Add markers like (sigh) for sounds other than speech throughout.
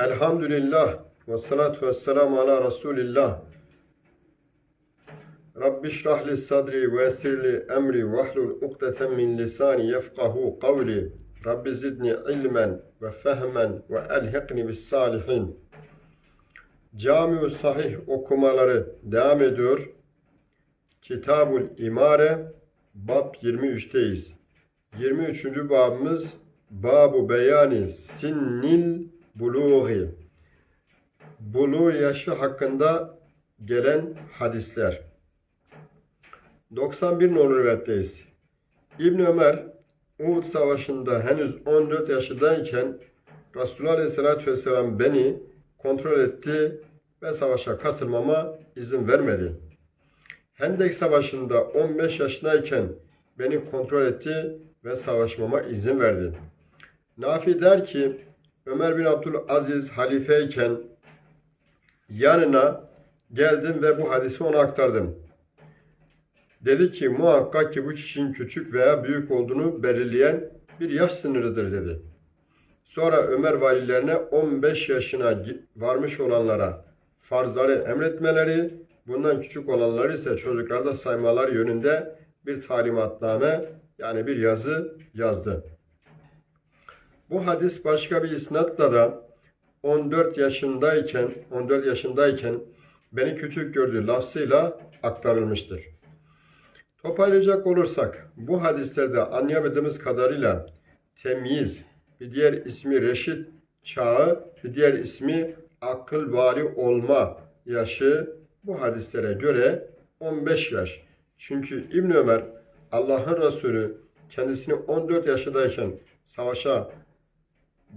Elhamdülillah ve salatu ve selamu ala Resulillah. Rabbi şrah li sadri ve yessir li emri ve hlul ukdeten min lisani yefkahu kavli. Rabbi zidni ilmen ve fehmen ve elhiqni bis salihin. Cami-ü Sahih okumaları devam ediyor. Kitabul İmare Bab 23'teyiz. 23. babımız Babu beyani sinnil buluği. Buluğ yaşı hakkında gelen hadisler. 91 numaralı rivayetteyiz. İbn Ömer Uhud Savaşı'nda henüz 14 yaşındayken Resulullah Aleyhisselatü Vesselam beni kontrol etti ve savaşa katılmama izin vermedi. Hendek Savaşı'nda 15 yaşındayken beni kontrol etti ve savaşmama izin verdi. Nafi der ki Ömer bin Abdülaziz halifeyken yanına geldim ve bu hadisi ona aktardım. Dedi ki muhakkak ki bu kişinin küçük veya büyük olduğunu belirleyen bir yaş sınırıdır dedi. Sonra Ömer valilerine 15 yaşına varmış olanlara farzları emretmeleri, bundan küçük olanları ise çocuklarda saymalar yönünde bir talimatname yani bir yazı yazdı. Bu hadis başka bir isnatla da 14 yaşındayken 14 yaşındayken beni küçük gördüğü lafzıyla aktarılmıştır. Toparlayacak olursak bu hadislerde anlayamadığımız kadarıyla temyiz, bir diğer ismi reşit çağı, bir diğer ismi akıl vari olma yaşı bu hadislere göre 15 yaş. Çünkü İbn Ömer Allah'ın Resulü kendisini 14 yaşındayken savaşa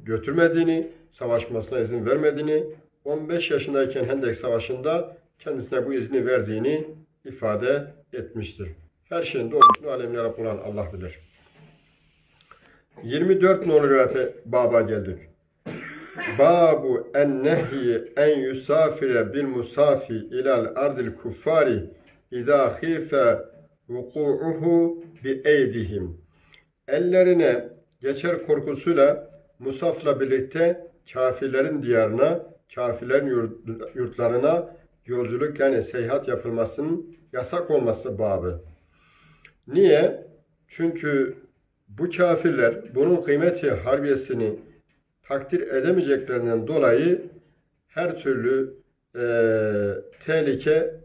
götürmediğini, savaşmasına izin vermediğini, 15 yaşındayken Hendek Savaşı'nda kendisine bu izni verdiğini ifade etmiştir. Her şeyin doğrusunu alemlere olan Allah bilir. 24 numaralı rivayete baba geldik. Babu en nehyi en yusafire bil musafi ilal ardil kuffari idâ khife vuku'uhu bi eydihim. Ellerine geçer korkusuyla Musaf'la birlikte kafirlerin diyarına, kafirlerin yurtlarına yolculuk yani seyahat yapılmasının yasak olması babı. Niye? Çünkü bu kafirler bunun kıymeti harbiyesini takdir edemeyeceklerinden dolayı her türlü e, tehlike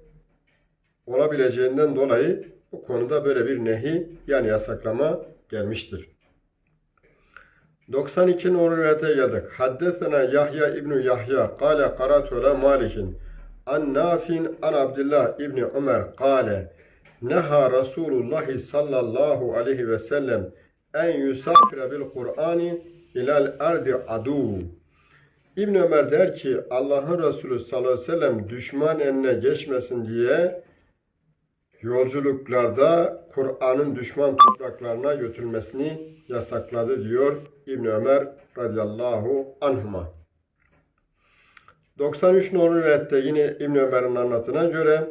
olabileceğinden dolayı bu konuda böyle bir nehi yani yasaklama gelmiştir. 92 numaralı rivayete geldik. Haddesena Yahya İbni Yahya kâle karatu ala Malik'in an Nafin an Abdullah İbni Ömer kâle neha Resulullah sallallahu aleyhi ve sellem en yusafire bil Kur'ani ilal ardi adu. İbn Ömer der ki Allah'ın Resulü sallallahu aleyhi ve sellem düşman eline geçmesin diye yolculuklarda Kur'an'ın düşman topraklarına götürülmesini yasakladı diyor İbn Ömer radıyallahu anhuma. 93 numaralı rivayette yine İbn Ömer'in anlatına göre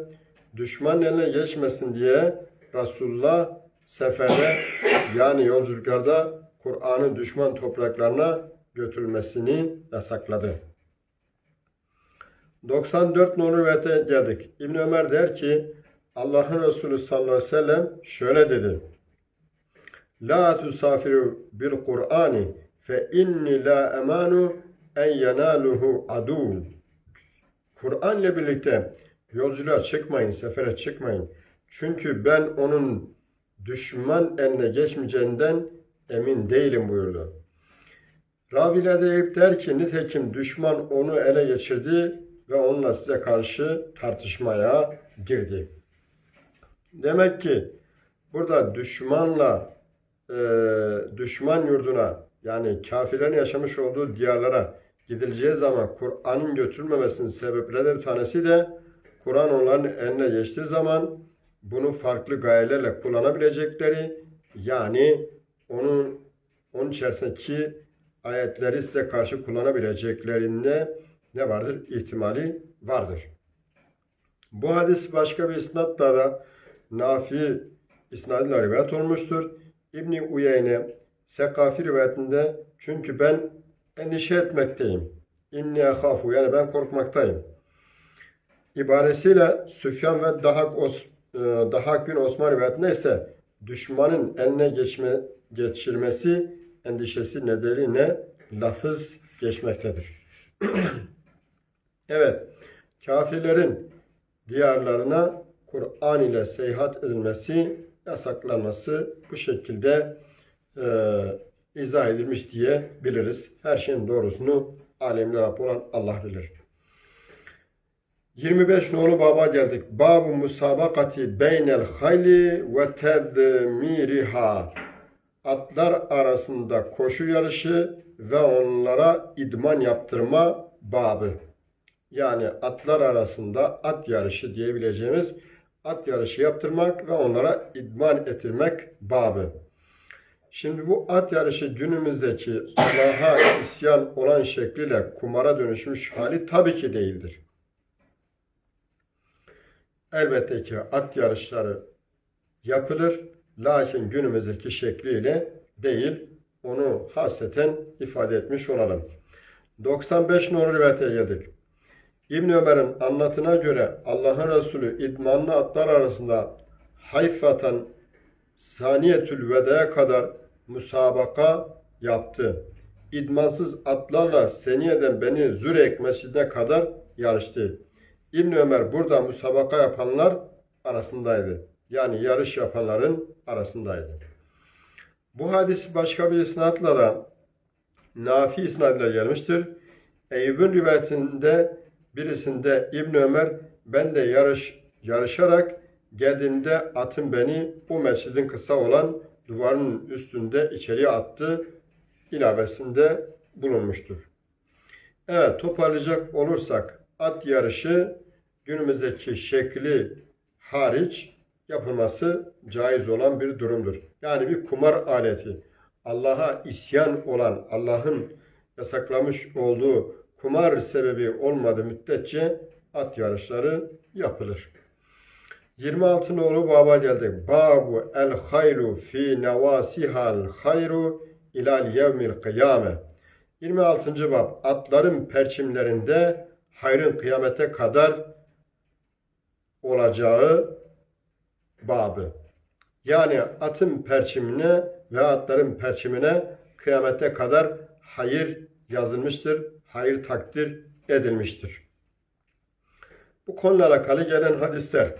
düşman eline geçmesin diye Resulullah sefere yani yolculuklarda Kur'an'ın düşman topraklarına götürülmesini yasakladı. 94 numaralı rivayete geldik. İbn Ömer der ki Allah'ın Resulü sallallahu aleyhi ve sellem şöyle dedi. La tusafiru bil Kur'ani fe inni la emanu en yenaluhu adu. Kur'an ile birlikte yolculuğa çıkmayın, sefere çıkmayın. Çünkü ben onun düşman eline geçmeyeceğinden emin değilim buyurdu. Ravilerde Eyüp der ki nitekim düşman onu ele geçirdi ve onunla size karşı tartışmaya girdi. Demek ki burada düşmanla e, düşman yurduna yani kafirlerin yaşamış olduğu diyarlara gidileceği zaman Kur'an'ın götürülmemesinin sebeplerinden bir tanesi de Kur'an onların eline geçtiği zaman bunu farklı gayelerle kullanabilecekleri yani onun onun içerisindeki ayetleri size karşı kullanabileceklerinde ne vardır? İhtimali vardır. Bu hadis başka bir isnatla da Nafi isnadıyla rivayet olmuştur. İbni Uyeyne Sekafi rivayetinde çünkü ben endişe etmekteyim. inni ehafu yani ben korkmaktayım. İbaresiyle Süfyan ve Dahak, Os, e, Dahak bin Osman rivayetinde ise düşmanın eline geçme, geçirmesi endişesi nedeniyle lafız geçmektedir. (clears throat) evet, kafirlerin diyarlarına Kur'an ile seyahat edilmesi, yasaklanması bu şekilde e, izah edilmiş diye biliriz. Her şeyin doğrusunu alemler olan Allah bilir. 25 nolu baba geldik. Babu musabakati beynel hayli ve tedmiriha. Atlar arasında koşu yarışı ve onlara idman yaptırma babı. Yani atlar arasında at yarışı diyebileceğimiz at yarışı yaptırmak ve onlara idman ettirmek babı. Şimdi bu at yarışı günümüzdeki Allah'a isyan olan şekliyle kumara dönüşmüş hali tabii ki değildir. Elbette ki at yarışları yapılır. Lakin günümüzdeki şekliyle değil. Onu hasreten ifade etmiş olalım. 95 numaralı rivayete geldik. İbn Ömer'in anlatına göre Allah'ın Resulü idmanlı atlar arasında Hayfatan Saniyetül Veda'ya kadar musabaka yaptı. İdmansız atlarla Seniye'den Beni Zürek mescidine kadar yarıştı. İbn Ömer burada musabaka yapanlar arasındaydı. Yani yarış yapanların arasındaydı. Bu hadis başka bir isnatla da Nafi isnadıyla gelmiştir. Eyüp'ün rivayetinde birisinde İbn Ömer ben de yarış yarışarak geldiğimde atım beni bu mescidin kısa olan duvarın üstünde içeriye attı ilavesinde bulunmuştur. Evet toparlayacak olursak at yarışı günümüzdeki şekli hariç yapılması caiz olan bir durumdur. Yani bir kumar aleti. Allah'a isyan olan, Allah'ın yasaklamış olduğu kumar sebebi olmadığı müddetçe at yarışları yapılır. 26 nolu baba geldik. Babu el hayru fi nevasihal hayru ilal yevmil kıyame. 26. bab atların perçimlerinde hayrın kıyamete kadar olacağı babı. Yani atın perçimine ve atların perçimine kıyamete kadar hayır yazılmıştır, hayır takdir edilmiştir. Bu konuyla alakalı gelen hadisler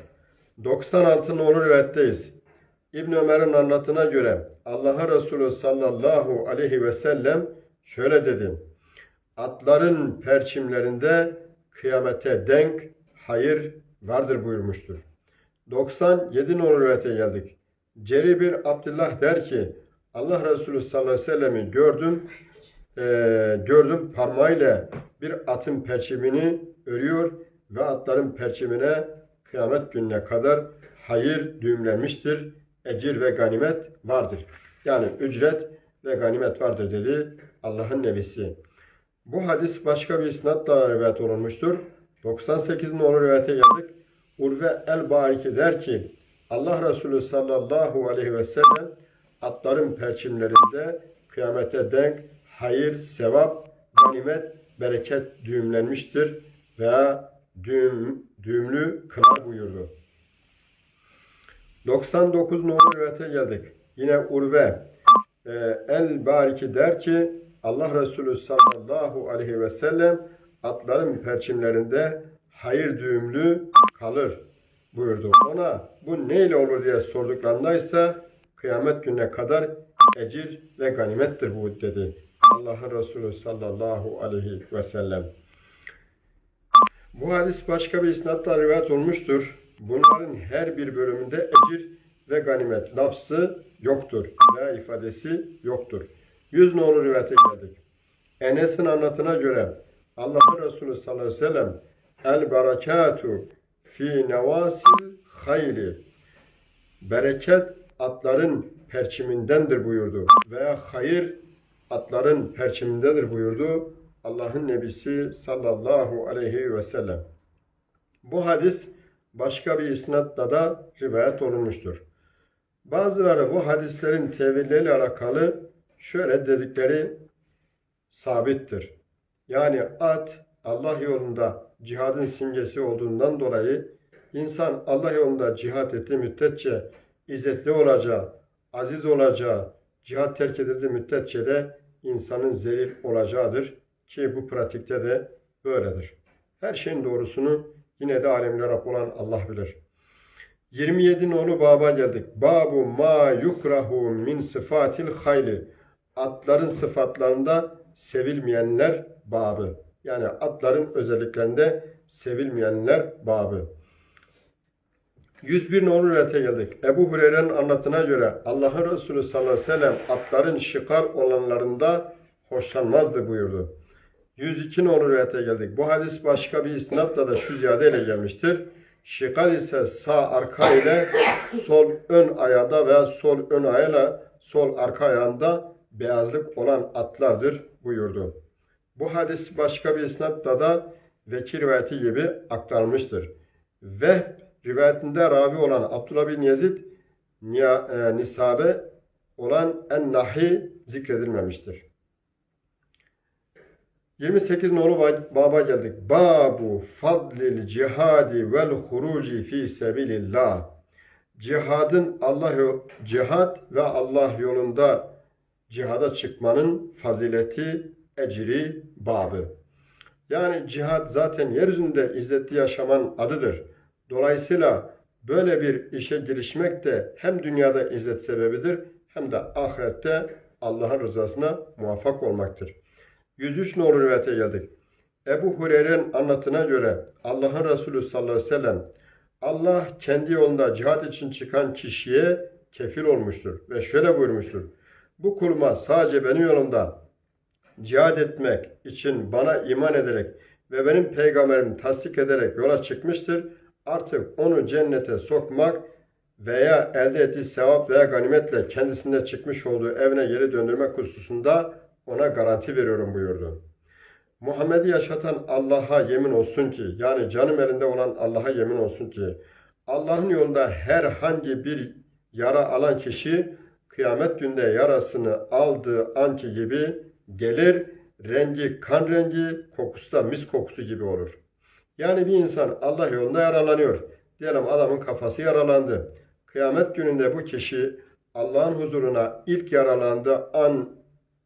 96 nolu rivayetteyiz. İbn Ömer'in anlatına göre Allah'ın Resulü sallallahu aleyhi ve sellem şöyle dedi. Atların perçimlerinde kıyamete denk hayır vardır buyurmuştur. 97 nolu rivayete geldik. Ceri bir Abdullah der ki Allah Resulü sallallahu aleyhi ve sellem'i gördüm e, gördüm parmağıyla bir atın perçimini örüyor ve atların perçimine kıyamet gününe kadar hayır düğümlenmiştir. Ecir ve ganimet vardır. Yani ücret ve ganimet vardır dedi Allah'ın nebisi. Bu hadis başka bir isnatla rivayet olunmuştur. 98 nolu rivayete geldik. Urve el-Bariki der ki Allah Resulü sallallahu aleyhi ve sellem atların perçimlerinde kıyamete denk hayır, sevap, ganimet, bereket düğümlenmiştir veya düğüm, düğümlü kılar buyurdu. 99 numaralı rivayete geldik. Yine Urve e, El Bariki der ki Allah Resulü sallallahu aleyhi ve sellem atların perçimlerinde hayır düğümlü kalır buyurdu. Ona bu neyle olur diye sorduklarında ise kıyamet gününe kadar ecir ve ganimettir bu dedi. Allah'ın Resulü sallallahu aleyhi ve sellem. Bu hadis başka bir isnatla rivayet olmuştur. Bunların her bir bölümünde ecir ve ganimet lafzı yoktur veya ifadesi yoktur. Yüz nolu rivayete geldik. Enes'in anlatına göre Allah'ın Resulü sallallahu aleyhi ve sellem el berekatu fi nevasil hayri bereket atların perçimindendir buyurdu veya hayır atların perçimindedir buyurdu Allah'ın Nebisi sallallahu aleyhi ve sellem. Bu hadis başka bir isnatla da rivayet olunmuştur. Bazıları bu hadislerin tevilleriyle alakalı şöyle dedikleri sabittir. Yani at Allah yolunda cihadın simgesi olduğundan dolayı insan Allah yolunda cihat ettiği müddetçe izzetli olacağı, aziz olacağı, cihat terk edildiği müddetçe de insanın zelil olacağıdır ki bu pratikte de böyledir. Her şeyin doğrusunu yine de alemler Rab olan Allah bilir. 27 nolu baba geldik. Babu ma yukrahu min sıfatil hayli. Atların sıfatlarında sevilmeyenler babı. Yani atların özelliklerinde sevilmeyenler babı. 101 nolu rivayete geldik. Ebu Hureyre'nin anlatına göre Allah'ın Resulü sallallahu aleyhi ve sellem atların şikar olanlarında hoşlanmazdı buyurdu. 102 nolu rivayete geldik. Bu hadis başka bir isnatla da şu ziyadeyle gelmiştir. Şikar ise sağ arka ile sol ön ayağında veya sol ön ayağıyla sol arka ayağında beyazlık olan atlardır buyurdu. Bu hadis başka bir isnatla da vekil rivayeti gibi aktarılmıştır. Ve rivayetinde ravi olan Abdullah bin Yazid e, nisabe olan en-nahi zikredilmemiştir. 28 nolu ba- baba geldik. Babu fadlil cihadi vel huruci fi sebilillah. Cihadın Allah cihad ve Allah yolunda cihada çıkmanın fazileti, ecri babı. Yani cihad zaten yeryüzünde izzetli yaşamanın adıdır. Dolayısıyla böyle bir işe girişmek de hem dünyada izzet sebebidir hem de ahirette Allah'ın rızasına muvaffak olmaktır. 103 nolu rivayete geldik. Ebu Hureyre'nin anlatına göre Allah'ın Resulü sallallahu aleyhi ve sellem Allah kendi yolunda cihat için çıkan kişiye kefil olmuştur ve şöyle buyurmuştur. Bu kuluma sadece benim yolumda cihad etmek için bana iman ederek ve benim peygamberimi tasdik ederek yola çıkmıştır. Artık onu cennete sokmak veya elde ettiği sevap veya ganimetle kendisinde çıkmış olduğu evine geri döndürmek hususunda ona garanti veriyorum buyurdu. Muhammed'i yaşatan Allah'a yemin olsun ki, yani canım elinde olan Allah'a yemin olsun ki, Allah'ın yolunda herhangi bir yara alan kişi, kıyamet günde yarasını aldığı anki gibi gelir, rengi kan rengi, kokusu da mis kokusu gibi olur. Yani bir insan Allah yolunda yaralanıyor. Diyelim adamın kafası yaralandı. Kıyamet gününde bu kişi Allah'ın huzuruna ilk yaralandığı an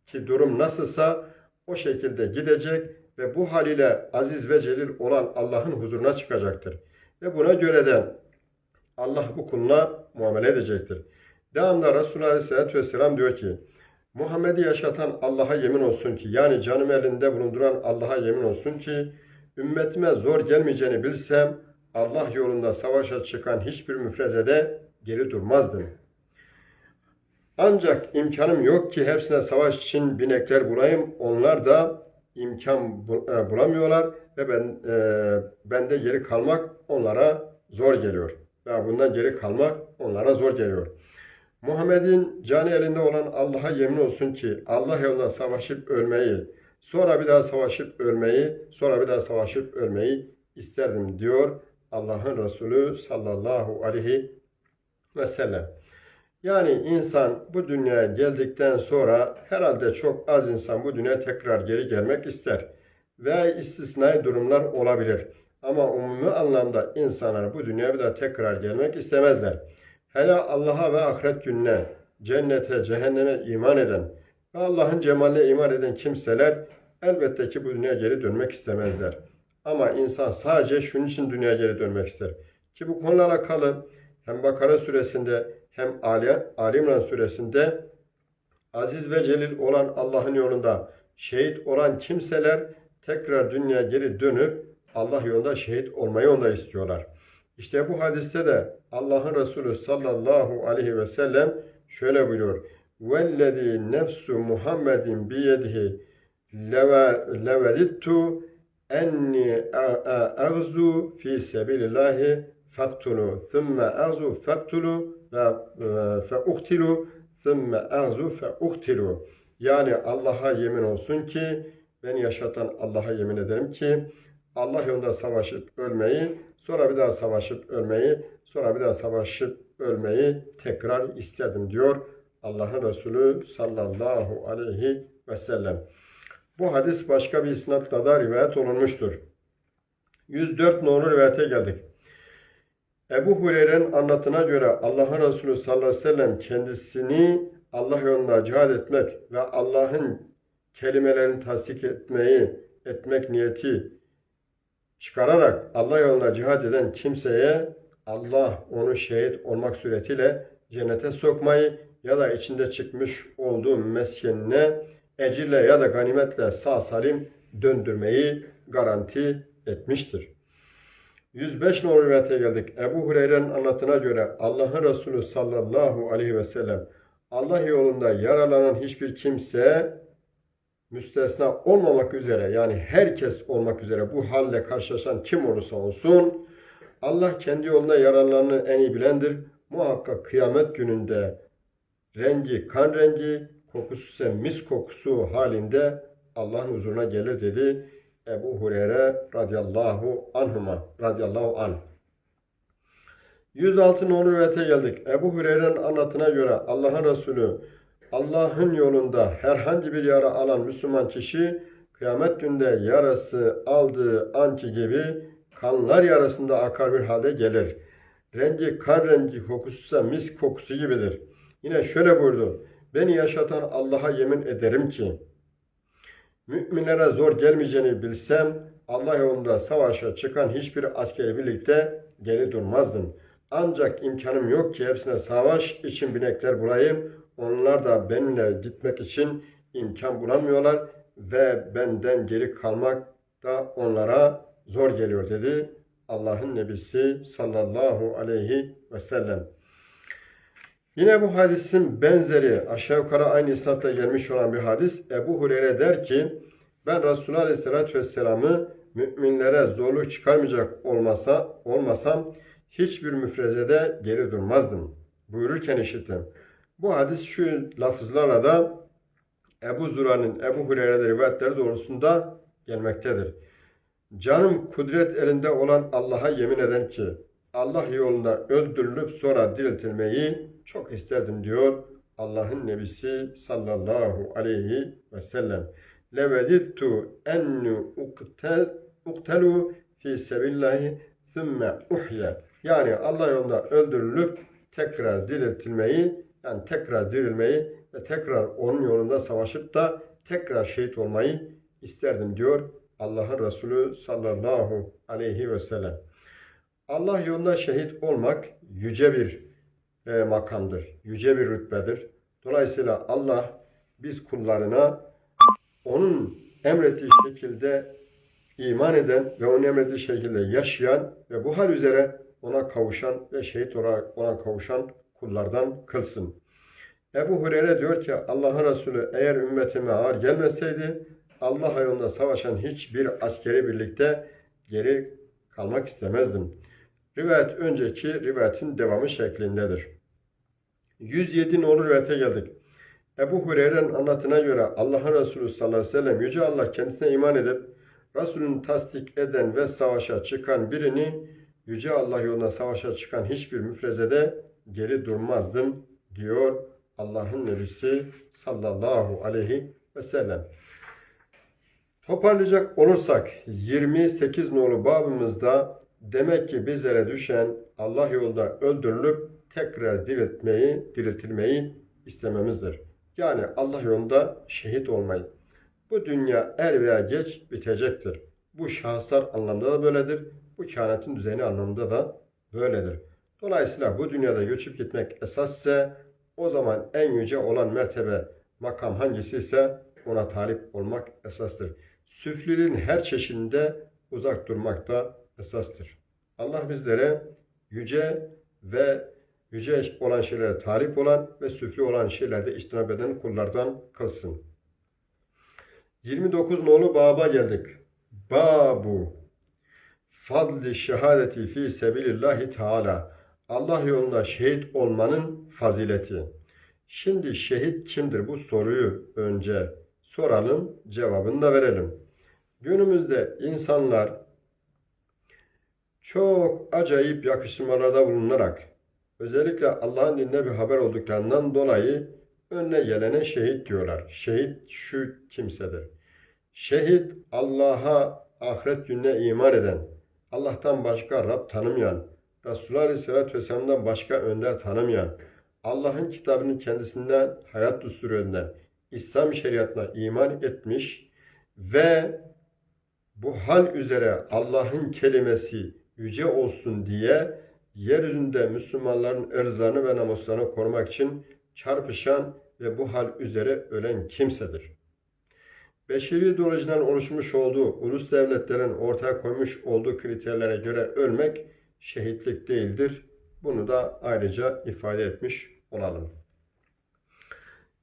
ki durum nasılsa o şekilde gidecek ve bu haliyle aziz ve celil olan Allah'ın huzuruna çıkacaktır. Ve buna göre de Allah bu kuluna muamele edecektir. Devamında Resulullah Aleyhisselatü Vesselam diyor ki, Muhammed'i yaşatan Allah'a yemin olsun ki, yani canım elinde bulunduran Allah'a yemin olsun ki, ümmetime zor gelmeyeceğini bilsem, Allah yolunda savaşa çıkan hiçbir müfrezede geri durmazdım. Ancak imkanım yok ki hepsine savaş için binekler bulayım. Onlar da imkan e, bulamıyorlar ve ben e, bende geri kalmak onlara zor geliyor. Ve bundan geri kalmak onlara zor geliyor. Muhammed'in canı elinde olan Allah'a yemin olsun ki Allah yolunda savaşıp ölmeyi, sonra bir daha savaşıp ölmeyi, sonra bir daha savaşıp ölmeyi isterdim diyor Allah'ın Resulü sallallahu aleyhi ve sellem. Yani insan bu dünyaya geldikten sonra herhalde çok az insan bu dünyaya tekrar geri gelmek ister. Ve istisnai durumlar olabilir. Ama umumi anlamda insanlar bu dünyaya bir daha tekrar gelmek istemezler. Hele Allah'a ve ahiret gününe, cennete, cehenneme iman eden Allah'ın cemaline iman eden kimseler elbette ki bu dünyaya geri dönmek istemezler. Ama insan sadece şunun için dünyaya geri dönmek ister. Ki bu konuyla alakalı hem Bakara suresinde hem Ali, Ali İmran suresinde aziz ve celil olan Allah'ın yolunda şehit olan kimseler tekrar dünyaya geri dönüp Allah yolunda şehit olmayı onda istiyorlar. İşte bu hadiste de Allah'ın Resulü sallallahu aleyhi ve sellem şöyle buyuruyor vellezî nefsu Muhammedin biyedihi levelittu enni ağzu fi sebilillahi faktulu thumme ağzu faktulu fe uhtilu thumme ağzu fe uhtilu yani Allah'a yemin olsun ki beni yaşatan Allah'a yemin ederim ki Allah yolunda savaşıp ölmeyi, sonra bir daha savaşıp ölmeyi, sonra bir daha savaşıp ölmeyi tekrar isterdim diyor Allah'ın Resulü sallallahu aleyhi ve sellem. Bu hadis başka bir isnatla da rivayet olunmuştur. 104 nolu rivayete geldik. Ebu Hureyre'nin anlatına göre Allah'ın Resulü sallallahu aleyhi ve sellem kendisini Allah yolunda cihad etmek ve Allah'ın kelimelerini tasdik etmeyi etmek niyeti çıkararak Allah yolunda cihad eden kimseye Allah onu şehit olmak suretiyle cennete sokmayı ya da içinde çıkmış olduğu meskenine ecirle ya da ganimetle sağ salim döndürmeyi garanti etmiştir. 105 numaralı rivayete geldik. Ebu Hureyre'nin anlatına göre Allah'ın Resulü sallallahu aleyhi ve sellem Allah yolunda yaralanan hiçbir kimse müstesna olmamak üzere yani herkes olmak üzere bu halle karşılaşan kim olursa olsun Allah kendi yolunda yaralananı en iyi bilendir. Muhakkak kıyamet gününde rengi kan rengi, kokusu ise mis kokusu halinde Allah'ın huzuruna gelir dedi Ebu Hureyre radıyallahu anhuma radıyallahu anh. 106 nolu rivayete geldik. Ebu Hureyre'nin anlatına göre Allah'ın Resulü Allah'ın yolunda herhangi bir yara alan Müslüman kişi kıyamet günde yarası aldığı anki gibi kanlar yarasında akar bir halde gelir. Rengi kan rengi kokusu ise mis kokusu gibidir. Yine şöyle buyurdu. Beni yaşatan Allah'a yemin ederim ki müminlere zor gelmeyeceğini bilsem Allah yolunda savaşa çıkan hiçbir askeri birlikte geri durmazdım. Ancak imkanım yok ki hepsine savaş için binekler bulayım. Onlar da benimle gitmek için imkan bulamıyorlar ve benden geri kalmak da onlara zor geliyor dedi Allah'ın Nebisi sallallahu aleyhi ve sellem. Yine bu hadisin benzeri aşağı yukarı aynı isnatla gelmiş olan bir hadis. Ebu Hureyre der ki ben Resulullah Aleyhisselatü Vesselam'ı müminlere zorluk çıkarmayacak olmasa, olmasam hiçbir müfrezede geri durmazdım. Buyururken işittim. Bu hadis şu lafızlarla da Ebu Zura'nın Ebu Hureyre'de rivayetleri doğrusunda gelmektedir. Canım kudret elinde olan Allah'a yemin eden ki Allah yolunda öldürülüp sonra diriltilmeyi çok isterdim diyor Allah'ın Nebisi sallallahu aleyhi ve sellem. Levedittu ennu uktelu fi sebillahi thumme uhye. Yani Allah yolunda öldürülüp tekrar diriltilmeyi yani tekrar dirilmeyi ve tekrar onun yolunda savaşıp da tekrar şehit olmayı isterdim diyor Allah'ın Resulü sallallahu aleyhi ve sellem. Allah yolunda şehit olmak yüce bir e, makamdır, yüce bir rütbedir. Dolayısıyla Allah biz kullarına onun emrettiği şekilde iman eden ve onun emrettiği şekilde yaşayan ve bu hal üzere ona kavuşan ve şehit olarak ona kavuşan kullardan kılsın. Ebu Hureyre diyor ki Allah'ın Resulü eğer ümmetime ağır gelmeseydi Allah yolunda savaşan hiçbir askeri birlikte geri kalmak istemezdim. Rivayet önceki rivayetin devamı şeklindedir. 107 nolu rivayete geldik. Ebu Hureyre'nin anlatına göre Allah'ın Resulü sallallahu aleyhi ve sellem Yüce Allah kendisine iman edip Resulünü tasdik eden ve savaşa çıkan birini Yüce Allah yolunda savaşa çıkan hiçbir müfrezede geri durmazdım diyor Allah'ın Nebisi sallallahu aleyhi ve sellem. Toparlayacak olursak 28 nolu babımızda demek ki bizlere düşen Allah yolunda öldürülüp tekrar diriltmeyi, diriltilmeyi istememizdir. Yani Allah yolunda şehit olmayı. Bu dünya er veya geç bitecektir. Bu şahıslar anlamda da böyledir. Bu kainatın düzeni anlamında da böyledir. Dolayısıyla bu dünyada göçüp gitmek esasse o zaman en yüce olan mertebe, makam hangisi ise ona talip olmak esastır. Süflülüğün her çeşidinde uzak durmak da esastır. Allah bizlere yüce ve yüce olan şeylere talip olan ve süflü olan şeylerde iştinab eden kullardan kılsın. 29 nolu baba geldik. Babu fadli şehadeti fi sebilillahi teala. Allah yolunda şehit olmanın fazileti. Şimdi şehit kimdir bu soruyu önce soralım, cevabını da verelim. Günümüzde insanlar çok acayip yakıştırmalarda bulunarak özellikle Allah'ın dinine bir haber olduklarından dolayı önüne gelene şehit diyorlar. Şehit şu kimsedir. Şehit Allah'a ahiret gününe iman eden, Allah'tan başka Rab tanımayan, Resulullah Aleyhisselatü Vesselam'dan başka önder tanımayan, Allah'ın kitabını kendisinden hayat düsturu eden, İslam şeriatına iman etmiş ve bu hal üzere Allah'ın kelimesi yüce olsun diye yeryüzünde Müslümanların ırzlarını ve namuslarını korumak için çarpışan ve bu hal üzere ölen kimsedir. Beşeri ideolojiden oluşmuş olduğu, ulus devletlerin ortaya koymuş olduğu kriterlere göre ölmek şehitlik değildir. Bunu da ayrıca ifade etmiş olalım.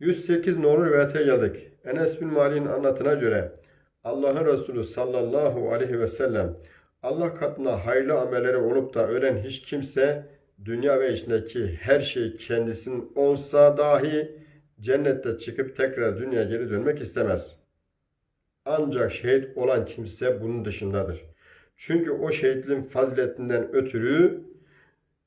108 nolu rivayete geldik. Enes bin Malik'in anlatına göre Allah'ın Resulü sallallahu aleyhi ve sellem Allah katında hayırlı amelleri olup da ölen hiç kimse dünya ve içindeki her şey kendisinin olsa dahi cennette çıkıp tekrar dünyaya geri dönmek istemez. Ancak şehit olan kimse bunun dışındadır. Çünkü o şehitliğin faziletinden ötürü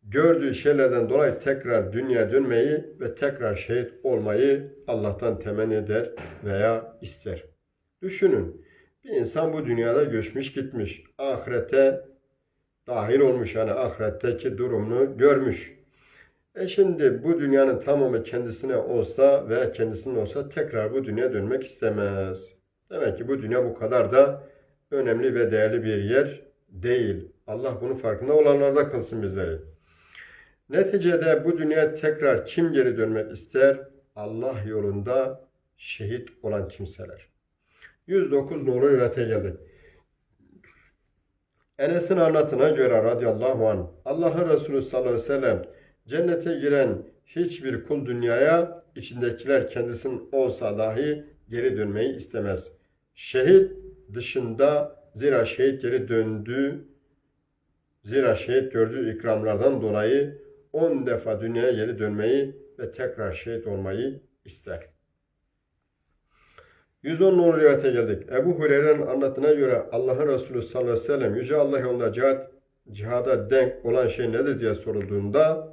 gördüğü şeylerden dolayı tekrar dünyaya dönmeyi ve tekrar şehit olmayı Allah'tan temenni eder veya ister. Düşünün, bir insan bu dünyada göçmüş gitmiş, ahirete dahil olmuş yani ahiretteki durumunu görmüş. E şimdi bu dünyanın tamamı kendisine olsa veya kendisinin olsa tekrar bu dünyaya dönmek istemez. Demek ki bu dünya bu kadar da önemli ve değerli bir yer değil. Allah bunun farkında olanlarda kılsın bizleri. Neticede bu dünyaya tekrar kim geri dönmek ister? Allah yolunda şehit olan kimseler. 109 nolu rivayete geldi. Enes'in anlatına göre radıyallahu anh Allah'ın Resulü sallallahu aleyhi ve sellem cennete giren hiçbir kul dünyaya içindekiler kendisinin olsa dahi geri dönmeyi istemez. Şehit dışında zira şehit geri döndüğü zira şehit gördüğü ikramlardan dolayı 10 defa dünyaya geri dönmeyi ve tekrar şehit olmayı ister. 110 numaralı rivayete geldik. Ebu Hureyre'nin anlatına göre Allah'ın Resulü sallallahu aleyhi ve sellem Yüce Allah yolunda cihad, cihada denk olan şey nedir diye sorulduğunda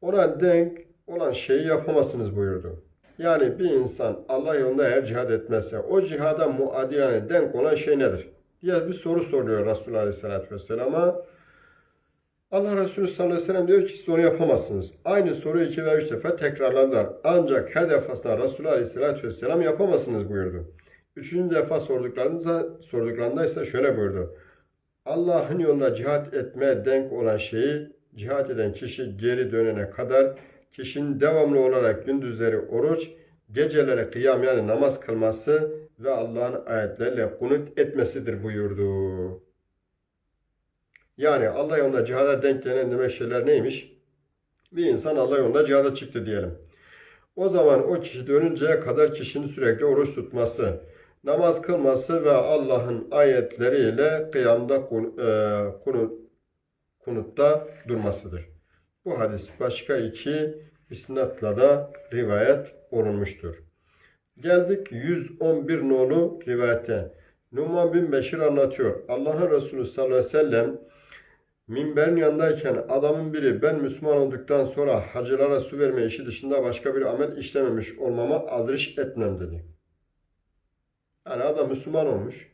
ona denk olan şeyi yapamazsınız buyurdu. Yani bir insan Allah yolunda eğer cihad etmezse o cihada muadi yani denk olan şey nedir? diye bir soru soruyor Resulullah Aleyhisselatü Vesselam'a. Allah Resulü sallallahu aleyhi ve sellem diyor ki siz onu yapamazsınız. Aynı soruyu iki veya üç defa tekrarladılar. Ancak her defasında Resulullah aleyhissalatü vesselam yapamazsınız buyurdu. Üçüncü defa sorduklarında, sorduklarında ise şöyle buyurdu. Allah'ın yolunda cihat etmeye denk olan şeyi cihat eden kişi geri dönene kadar kişinin devamlı olarak gündüzleri oruç, geceleri kıyam yani namaz kılması ve Allah'ın ayetleriyle kunut etmesidir buyurdu. Yani Allah yolunda cihada denk gelen demek şeyler neymiş? Bir insan Allah yolunda cihada çıktı diyelim. O zaman o kişi dönünceye kadar kişinin sürekli oruç tutması, namaz kılması ve Allah'ın ayetleriyle kıyamda kunut, kunutta durmasıdır. Bu hadis başka iki isnatla da rivayet olunmuştur. Geldik 111 nolu rivayete. Numan bin Beşir anlatıyor. Allah'ın Resulü sallallahu aleyhi ve sellem minberin yanındayken adamın biri ben Müslüman olduktan sonra hacılara su verme işi dışında başka bir amel işlememiş olmama aldırış etmem dedi. Yani adam Müslüman olmuş.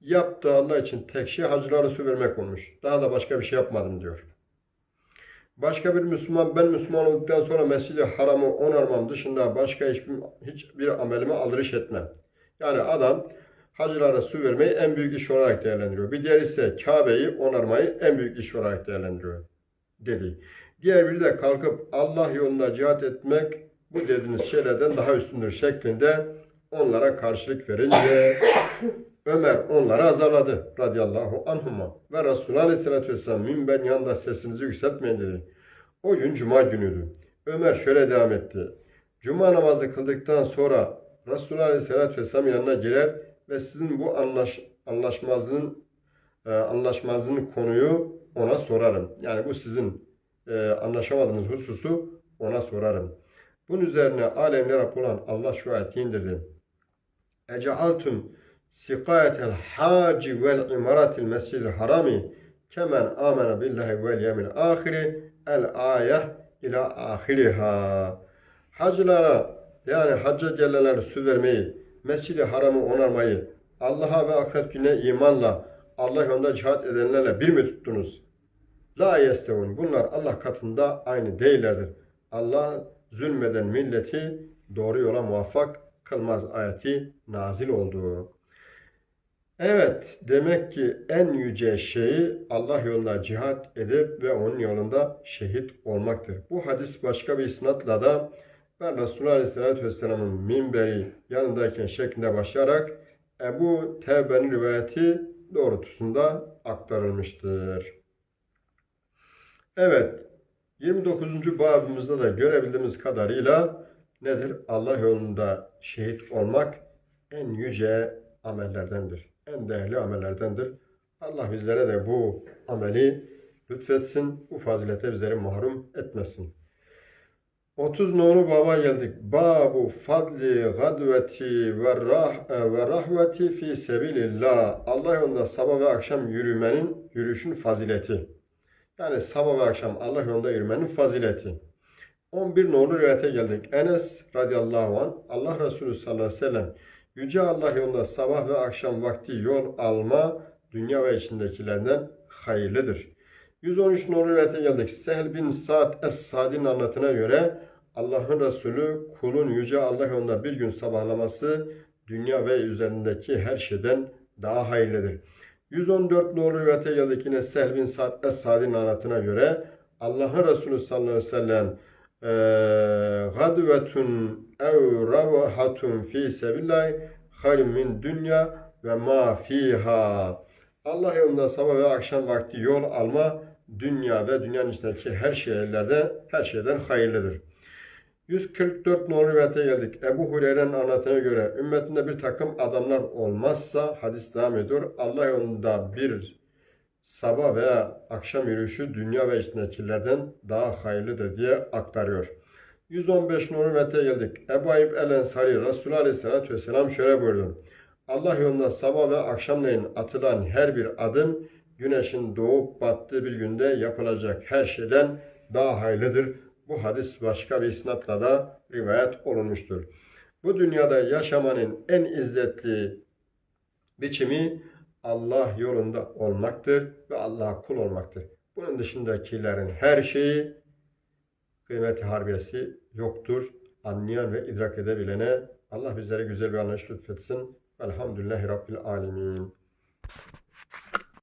Yaptığı Allah için tek şey hacılara su vermek olmuş. Daha da başka bir şey yapmadım diyor. Başka bir Müslüman ben Müslüman olduktan sonra Mescid-i Haram'ı onarmam dışında başka hiçbir, hiçbir amelime aldırış etmem. Yani adam hacılara su vermeyi en büyük iş olarak değerlendiriyor. Bir diğer ise Kabe'yi onarmayı en büyük iş olarak değerlendiriyor dedi. Diğer biri de kalkıp Allah yolunda cihat etmek bu dediğiniz şeylerden daha üstündür şeklinde onlara karşılık verince (coughs) Ömer onları azarladı radıyallahu anhuma ve Resulullah aleyhissalatü vesselam minberin yanında sesinizi yükseltmeyin dedi. O gün cuma günüydü. Ömer şöyle devam etti. Cuma namazı kıldıktan sonra Resulullah aleyhissalatü vesselam yanına girer ve sizin bu anlaş, anlaşmazlığın e, anlaşmazlığın konuyu ona sorarım. Yani bu sizin e, anlaşamadığınız hususu ona sorarım. Bunun üzerine alemler Rabbi olan Allah şu ayeti indirdi. Ecealtum sikayetel haci vel imaratil mescidil harami kemen amene billahi vel yemil ahiri el ayeh ila ahiriha. Hacılara yani hacca gelenlere su vermeyi Mescid-i Haram'ı onarmayı, Allah'a ve ahiret gününe imanla, Allah yolunda cihat edenlerle bir mi tuttunuz? La yestevun. Bunlar Allah katında aynı değillerdir. Allah zulmeden milleti doğru yola muvaffak kılmaz ayeti nazil oldu. Evet, demek ki en yüce şeyi Allah yolunda cihat edip ve onun yolunda şehit olmaktır. Bu hadis başka bir isnatla da ben Resulullah Aleyhisselatü Vesselam'ın minberi yanındayken şeklinde başlayarak Ebu Tevbe'nin rivayeti doğrultusunda aktarılmıştır. Evet, 29. babımızda da görebildiğimiz kadarıyla nedir? Allah yolunda şehit olmak en yüce amellerdendir. En değerli amellerdendir. Allah bizlere de bu ameli lütfetsin, bu fazilete bizleri mahrum etmesin. 30 nolu baba geldik. Babu fadli gadveti ve, rah ve rahveti fi sebilillah. Allah yolunda sabah ve akşam yürümenin, yürüyüşün fazileti. Yani sabah ve akşam Allah yolunda yürümenin fazileti. 11 nolu rivayete geldik. Enes radıyallahu an Allah Resulü sallallahu aleyhi ve sellem Yüce Allah yolunda sabah ve akşam vakti yol alma dünya ve içindekilerden hayırlıdır. 113 nolu rivayete geldik. Sehl bin Sa'd Es-Sadi'nin anlatına göre Allah'ın Resulü kulun Yüce Allah yolunda bir gün sabahlaması dünya ve üzerindeki her şeyden daha hayırlıdır. 114 nolu rivayete geldik yine Sehl bin Sa'd Es-Sadi'nin anlatına göre Allah'ın Resulü sallallahu aleyhi ve sellem gadvetun ev ravahatun fi sebillahi hayrun min dünya ve ma fiha. Allah yolunda sabah ve akşam vakti yol alma dünya ve dünyanın içindeki her şeylerden her şeyden hayırlıdır. 144 numaralı rivayete geldik. Ebu Hureyre'nin anlatına göre ümmetinde bir takım adamlar olmazsa hadis devam ediyor. Allah yolunda bir sabah veya akşam yürüyüşü dünya ve içindekilerden daha hayırlıdır diye aktarıyor. 115 numaralı rivayete geldik. Ebu Ayyub el-Ensari Resulullah Aleyhisselatü Vesselam şöyle buyurdu. Allah yolunda sabah ve akşamleyin atılan her bir adım güneşin doğup battığı bir günde yapılacak her şeyden daha hayırlıdır. Bu hadis başka bir isnatla da rivayet olunmuştur. Bu dünyada yaşamanın en izzetli biçimi Allah yolunda olmaktır ve Allah'a kul olmaktır. Bunun dışındakilerin her şeyi kıymeti harbiyesi yoktur. Anlayan ve idrak edebilene Allah bizlere güzel bir anlayış lütfetsin. Velhamdülillahi Rabbil Alemin.